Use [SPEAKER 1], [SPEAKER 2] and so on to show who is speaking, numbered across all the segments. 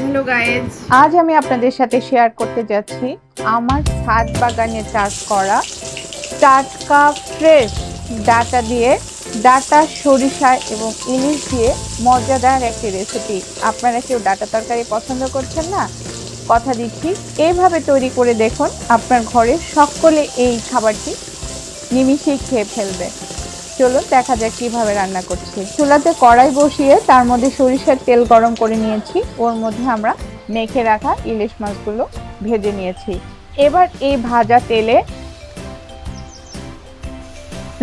[SPEAKER 1] Hello guys
[SPEAKER 2] আজ আমি আপনাদের সাথে শেয়ার করতে যাচ্ছি আমার ছাদ বাগানে চাষ করা টাটকা ফ্রেশ ডাটা দিয়ে ডাটা সরিষা এবং ইলিশ দিয়ে মজাদার একটি রেসিপি আপনারা কেউ ডাটা তরকারি পছন্দ করছেন না? কথা দিচ্ছি। এইভাবে তৈরি করে দেখুন, আপনার ঘরে সকলে এই খাবারটি নিমিষেই খেয়ে ফেলবে। চলুন দেখা যাক কীভাবে রান্না করছি। চুলাতে কড়াই বসিয়ে তার মধ্যে সরিষার তেল গরম করে নিয়েছি। ওর মধ্যে আমরা মেখে রাখা ইলিশ মাছগুলো ভেজে নিয়েছি। এবার এই ভাজা তেলে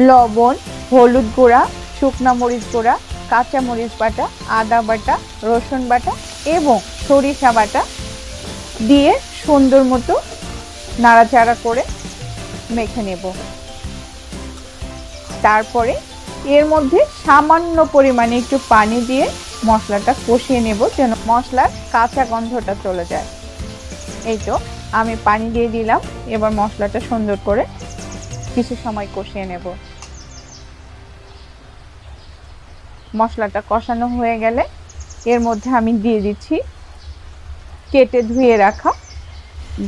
[SPEAKER 2] লবণ, হলুদ গুঁড়া, শুকনো মরিচ গুঁড়া, কাঁচা মরিচ বাটা, আদা বাটা, রসুন বাটা এবং সরিষা বাটা দিয়ে সুন্দর মতো নাড়াচাড়া করে মেখে নেব। তারপরে এর মধ্যে সামান্য পরিমাণে একটু পানি দিয়ে মশলাটা কষিয়ে নেব যেন মশলার কাঁচা গন্ধটা চলে যায়। এই তো আমি পানি দিয়ে দিলাম, এবার মশলাটা সুন্দর করে কিছু সময় কষিয়ে নেব। মশলাটা কষানো হয়ে গেলে এর মধ্যে আমি দিয়ে দিচ্ছি কেটে ধুয়ে রাখা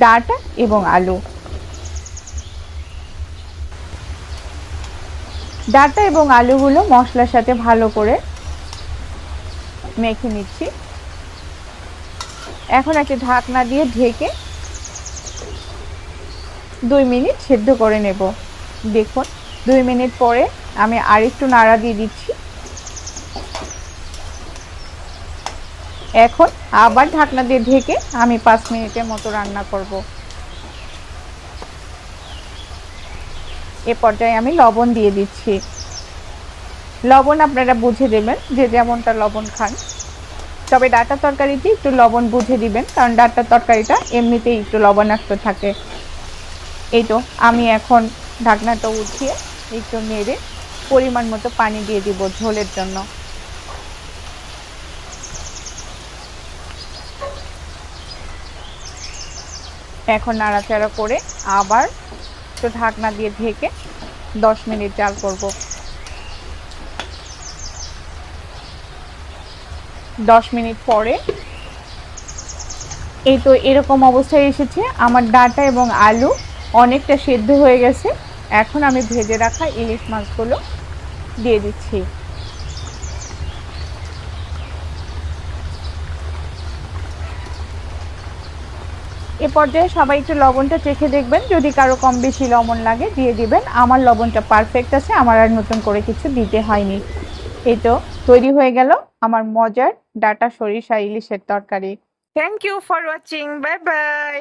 [SPEAKER 2] ডাটা এবং আলু। ডাটা এবং আলুগুলো মশলার সাথে ভালো করে মেখে নিচ্ছি। এখন একটা ঢাকনা দিয়ে ঢেকে দুই মিনিট সেদ্ধ করে নেব। দেখুন, দুই মিনিট পরে আমি আরেকটু নাড়া দিয়ে দিচ্ছি। এখন আবার ঢাকনা দিয়ে ঢেকে আমি পাঁচ মিনিটের মতো রান্না করব। এ পর্যায়ে আমি লবণ দিয়ে দিচ্ছি। লবণ আপনারা বুঝে দেবেন যে যেমনটা লবণ খান। তবে ডাটা তরকারিতে একটু লবণ বুঝে দিবেন, কারণ ডাটা তরকারিটা এমনিতেই একটু লবণাক্ত থাকে। এই তো, আমি এখন ঢাকনাটা উঠিয়ে একটু নেড়ে পরিমাণ মতো পানি দিয়ে দিব ঝোলের জন্য। এখন নাড়াচাড়া করে আবার একটু ঢাকনা দিয়ে ঢেকে দশ মিনিট জাল করব। দশ মিনিট পরে এই তো এরকম অবস্থায় এসেছে, আমার ডাটা এবং আলু অনেকটা সেদ্ধ হয়ে গেছে। এখন আমি ভেজে রাখা ইলিশ মাছগুলো দিয়ে দিচ্ছি। এ পর্যায়ে সবাই একটু লবণটা চেখে দেখবেন। যদি কারও কম বেশি লবণ লাগে, দিয়ে দিবেন। আমার লবণটা পারফেক্ট আছে, আমার আর নতুন করে কিছু দিতে হয়নি। এই তো, তৈরি হয়ে গেল আমার মজার ডাটা সরিষা ইলিশের তরকারি।
[SPEAKER 1] Thank you for watching bye bye